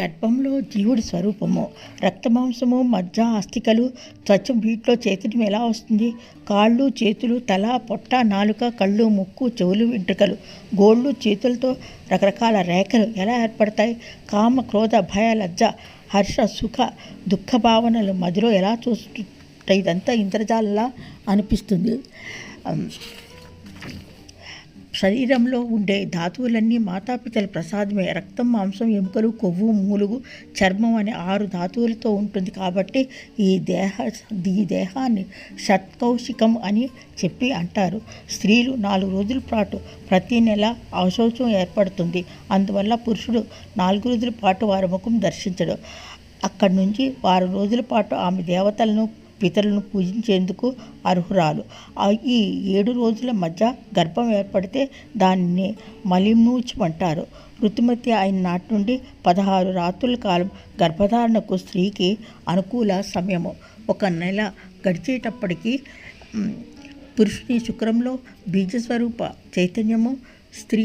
గర్భంలో జీవుడి స్వరూపము రక్తమాంసము మజ్జ అస్థికలు త్వచం వీటిలో చైతన్యం ఎలా వస్తుంది? కాళ్ళు చేతులు తల పొట్ట నాలుక కళ్ళు ముక్కు చెవులు వెంట్రుకలు గోళ్ళు చేతులతో రకరకాల రేఖలు ఎలా ఏర్పడతాయి? కామ క్రోధ భయ లజ్జ హర్ష సుఖ దుఃఖ భావనలు మధ్యలో ఎలా చూస్తుంటాయి? ఇదంతా ఇంద్రజాలలా అనిపిస్తుంది. శరీరంలో ఉండే ధాతువులన్నీ మాతాపితల ప్రసాదమే. రక్తం మాంసం ఎముకలు కొవ్వు మూలుగు చర్మం అనే ఆరు ధాతువులతో ఉంటుంది కాబట్టి ఈ దేహ ఈ దేహాన్ని షట్కౌశికం అని చెప్పి అంటారు. స్త్రీలు నాలుగు రోజుల పాటు ప్రతి నెల అవశౌచం ఏర్పడుతుంది. అందువల్ల పురుషుడు నాలుగు రోజుల పాటు వారి ముఖం దర్శించడు. అక్కడి నుంచి వారం రోజుల పాటు ఆమె దేవతలను పితరులను పూజించేందుకు అర్హురాలు. ఈ ఏడు రోజుల మధ్య గర్భం ఏర్పడితే దానిని మలినూచం అంటారు ఋతుమతి అయిన నాటి నుండి పదహారు రాత్రుల కాలం గర్భధారణకు స్త్రీకి అనుకూల సమయము. ఒక నెల గడిచేటప్పటికీ పురుషుని శుక్రంలో బీజస్వరూప చైతన్యము స్త్రీ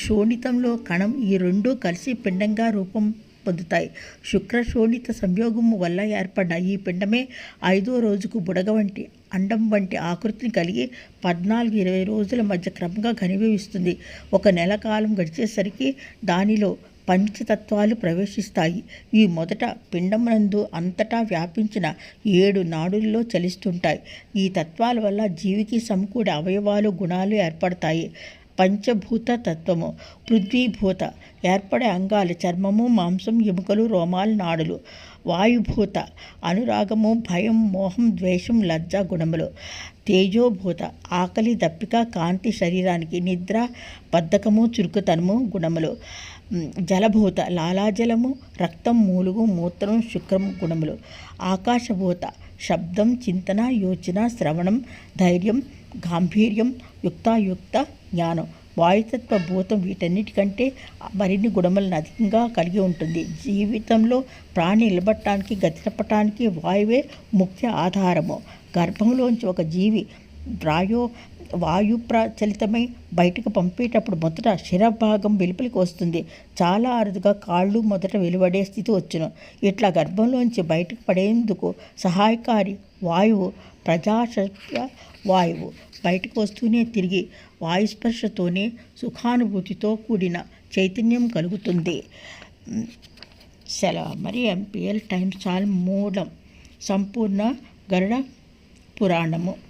శోణితంలో కణం ఈ రెండూ కలిసి పిండంగా రూపం పొందుతాయి. శుక్ర శోణిత సంయోగము వల్ల ఏర్పడిన ఈ పిండమే ఐదో రోజుకు బుడగ వంటి అండం వంటి ఆకృతిని కలిగి పద్నాలుగు ఇరవై రోజుల మధ్య క్రమంగా ఘనీభవిస్తుంది. ఒక నెల కాలం గడిచేసరికి దానిలో పంచతత్వాలు ప్రవేశిస్తాయి. ఈ మొదట పిండమునందు అంతటా వ్యాపించిన ఏడు నాడుల్లో చలిస్తుంటాయి. ఈ తత్వాల వల్ల జీవికి సమకూడే అవయవాలు గుణాలు ఏర్పడతాయి. పంచభూత తత్వము పృథ్వీభూత ఏర్పడే అంగాలు చర్మము మాంసం ఎముకలు రోమాలు నాడులు వాయుభూత అనురాగము భయం మోహం ద్వేషం లజ్జ గుణములు తేజోభూత ఆకలి దప్పిక కాంతి శరీరానికి నిద్ర బద్ధకము చురుకుతనము గుణములు జలభూత లాలాజలము రక్తం మూలుగు మూత్రం శుక్రం గుణములు. ఆకాశభూత శబ్దం చింతన యోచన శ్రవణం ధైర్యం గాంభీర్యం యుక్తాయుక్త జ్ఞానం. వాయుతత్వ భూతం వీటన్నిటికంటే మరిన్ని గుణములను అధికంగా కలిగి ఉంటుంది. జీవితంలో ప్రాణి నిలబట్టడానికి గతిపటానికి వాయువే ముఖ్య ఆధారము. గర్భంలోంచి ఒక జీవి ప్రాయో వాయు ప్రచలితమై బయటకు పంపేటప్పుడు మొదట శిరభాగం వెలుపలికి వస్తుంది. చాలా అరుదుగా కాళ్ళు మొదట వెలువడే స్థితి వచ్చును. ఇట్లా గర్భంలోంచి బయటకు పడేందుకు సహాయకారి వాయువు ప్రజాశక్య వాయువు బయటకు వస్తూనే తిరిగి వాయుస్పర్శతోనే సుఖానుభూతితో కూడిన చైతన్యం కలుగుతుంది. సెలవు. మరి ఎంపీఎల్ టైమ్స్ చాల్ మూలం సంపూర్ణ గరుడ పురాణము.